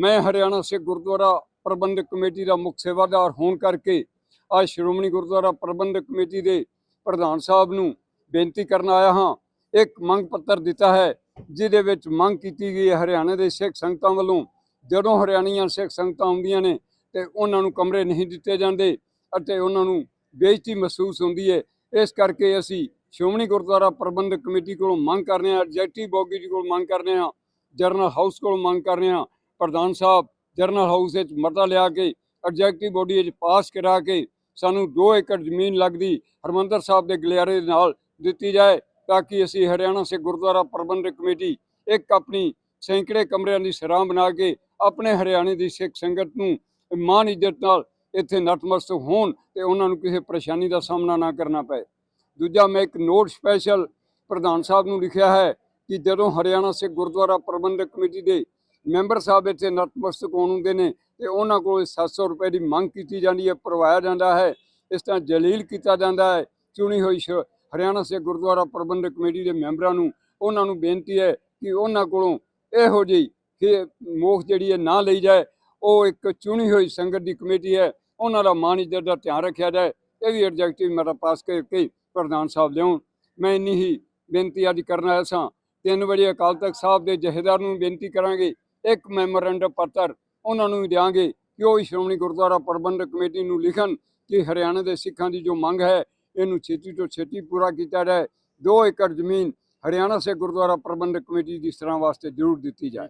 ਮੈਂ ਹਰਿਆਣਾ ਸਿੱਖ ਗੁਰਦੁਆਰਾ ਪ੍ਰਬੰਧਕ ਕਮੇਟੀ ਦਾ ਮੁੱਖ ਸੇਵਾਦਾਰ ਹੋਣ ਕਰਕੇ ਅੱਜ ਸ਼੍ਰੋਮਣੀ ਗੁਰਦੁਆਰਾ ਪ੍ਰਬੰਧਕ ਕਮੇਟੀ ਦੇ ਪ੍ਰਧਾਨ ਸਾਹਿਬ ਨੂੰ ਬੇਨਤੀ ਕਰਨ ਆਇਆ ਹਾਂ। ਇੱਕ ਮੰਗ ਪੱਤਰ ਦਿੱਤਾ ਹੈ, ਜਿਹਦੇ ਵਿੱਚ ਮੰਗ ਕੀਤੀ ਗਈ ਹੈ ਹਰਿਆਣਾ ਦੇ ਸਿੱਖ ਸੰਗਤਾਂ ਵੱਲੋਂ। ਜਦੋਂ ਹਰਿਆਣੀਆਂ ਸਿੱਖ ਸੰਗਤਾਂ ਆਉਂਦੀਆਂ ਨੇ ਤੇ ਉਹਨਾਂ ਨੂੰ ਕਮਰੇ ਨਹੀਂ ਦਿੱਤੇ ਜਾਂਦੇ ਅਤੇ ਉਹਨਾਂ ਨੂੰ ਬੇਇੱਜ਼ਤੀ ਮਹਿਸੂਸ ਹੁੰਦੀ ਹੈ, ਇਸ ਕਰਕੇ ਅਸੀਂ ਸ਼੍ਰੋਮਣੀ ਗੁਰਦੁਆਰਾ ਪ੍ਰਬੰਧਕ ਕਮੇਟੀ ਕੋਲੋਂ ਮੰਗ ਕਰ ਰਹੇ ਹਾਂ ਐਗਜ਼ੈਕਟਿਵ ਬੋਗੀ ਜੀ ਕੋਲ ਮੰਗ ਕਰ ਰਹੇ ਹਾਂ, ਜਰਨਲ ਹਾਊਸ ਕੋਲ ਮੰਗ ਕਰ ਰਹੇ ਹਾਂ ਪ੍ਰਧਾਨ ਸਾਹਿਬ ਜਰਨਲ ਹਾਊਸ ਵਿੱਚ ਮਤਾ ਲਿਆ ਕੇ, ਐਗਜ਼ੈਕਟਿਵ ਬੋਡੀ ਵਿੱਚ ਪਾਸ ਕਰਾ ਕੇ ਸਾਨੂੰ 2 ਏਕੜ ਜ਼ਮੀਨ ਲੱਗਦੀ ਹਰਮੰਦਰ ਸਾਹਿਬ ਦੇ ਗਲਿਆਰੇ ਦੇ ਨਾਲ ਦਿੱਤੀ ਜਾਏ ਤਾਂ ਕਿ ਅਸੀਂ ਹਰਿਆਣਾ ਸਿੱਖ ਗੁਰਦੁਆਰਾ ਪ੍ਰਬੰਧਕ ਕਮੇਟੀ ਇੱਕ ਆਪਣੀ ਸੈਂਕੜੇ ਕਮਰਿਆਂ ਦੀ ਸਰਾਂ ਬਣਾ ਕੇ ਆਪਣੇ ਹਰਿਆਣੇ ਦੀ ਸਿੱਖ ਸੰਗਤ ਨੂੰ ਮਾਨ ਇੱਜ਼ਤ ਨਾਲ ਇੱਥੇ ਨਤਮਸਤਕ ਹੋਣ ਤੇ ਉਹਨਾਂ ਨੂੰ ਕਿਸੇ ਪਰੇਸ਼ਾਨੀ ਦਾ ਸਾਹਮਣਾ ਨਾ ਕਰਨਾ ਪਏ। ਦੂਜਾ ਮੈਂ ਇੱਕ ਨੋਟ ਸਪੈਸ਼ਲ ਪ੍ਰਧਾਨ ਸਾਹਿਬ ਨੂੰ ਲਿਖਿਆ ਹੈ ਕਿ ਜਦੋਂ ਹਰਿਆਣਾ ਸਿੱਖ ਗੁਰਦੁਆਰਾ ਪ੍ਰਬੰਧਕ ਕਮੇਟੀ ਦੇ ਮੈਂਬਰ ਸਾਹਿਬ ਇੱਥੇ ਨਤਮਸਤਕ ਹੋਣ ਹੁੰਦੇ ਨੇ ਤੇ ਉਹਨਾਂ ਕੋਲ 700 ਰੁਪਏ ਦੀ ਮੰਗ ਕੀਤੀ ਜਾਂਦੀ ਹੈ, ਭਰਵਾਇਆ ਜਾਂਦਾ ਹੈ। ਇਸ ਤਰ੍ਹਾਂ ਜਲੀਲ ਕੀਤਾ ਜਾਂਦਾ ਹੈ, ਚੁਣੀ ਹੋਈ ਸ਼- ਹਰਿਆਣਾ ਸਿੱਖ ਗੁਰਦੁਆਰਾ ਪ੍ਰਬੰਧਕ ਕਮੇਟੀ ਦੇ ਮੈਂਬਰਾਂ ਨੂੰ ਉਹਨਾਂ ਨੂੰ ਬੇਨਤੀ ਹੈ ਕਿ ਉਹਨਾਂ ਕੋਲੋਂ ਇਹੋ ਜਿਹੀ ਕਿ ਮੋਖ ਜਿਹੜੀ ਹੈ ਨਾ ਲਈ ਜਾਏ। ਉਹ ਇੱਕ ਚੁਣੀ ਹੋਈ ਸੰਗਤ ਦੀ ਕਮੇਟੀ ਹੈ, ਉਹਨਾਂ ਦਾ ਮਾਨ ਇੱਜ਼ਤ ਦਾ ਧਿਆਨ ਰੱਖਿਆ ਜਾਏ। ਇਹ ਵੀ ਐਡਜੈਕਟਿਵ ਮੇਰਾ ਪਾਸ ਕਰਕੇ ਪ੍ਰਧਾਨ ਸਾਹਿਬ ਲਿਆਉਣ। ਮੈਂ ਇੰਨੀ ਹੀ ਬੇਨਤੀ ਅੱਜ ਕਰਨ ਆਇਆ ਸਾਂ। ਤਿੰਨ ਵਜੇ ਅਕਾਲ ਤਖਤ ਸਾਹਿਬ ਦੇ ਜਥੇਦਾਰ ਨੂੰ ਬੇਨਤੀ ਕਰਾਂਗੇ ਇੱਕ ਮੈਮੋਰੈਂਡਮ ਪੱਤਰ ਉਹਨਾਂ ਨੂੰ ਵੀ ਦਿਆਂਗੇ ਕਿ ਉਹ ਵੀ ਸ਼੍ਰੋਮਣੀ ਗੁਰਦੁਆਰਾ ਪ੍ਰਬੰਧਕ ਕਮੇਟੀ ਨੂੰ ਲਿਖਣ ਕਿ ਹਰਿਆਣਾ ਦੇ ਸਿੱਖਾਂ ਦੀ ਜੋ ਮੰਗ ਹੈ, ਇਹਨੂੰ ਛੇਤੀ ਤੋਂ ਛੇਤੀ ਪੂਰਾ ਕੀਤਾ ਜਾਏ 2 ਏਕੜ ਜ਼ਮੀਨ ਹਰਿਆਣਾ ਸੇ ਗੁਰਦੁਆਰਾ ਪ੍ਰਬੰਧਕ ਕਮੇਟੀ ਦੀ ਸਰਾਂ ਵਾਸਤੇ ਜ਼ਰੂਰ ਦਿੱਤੀ ਜਾਏ।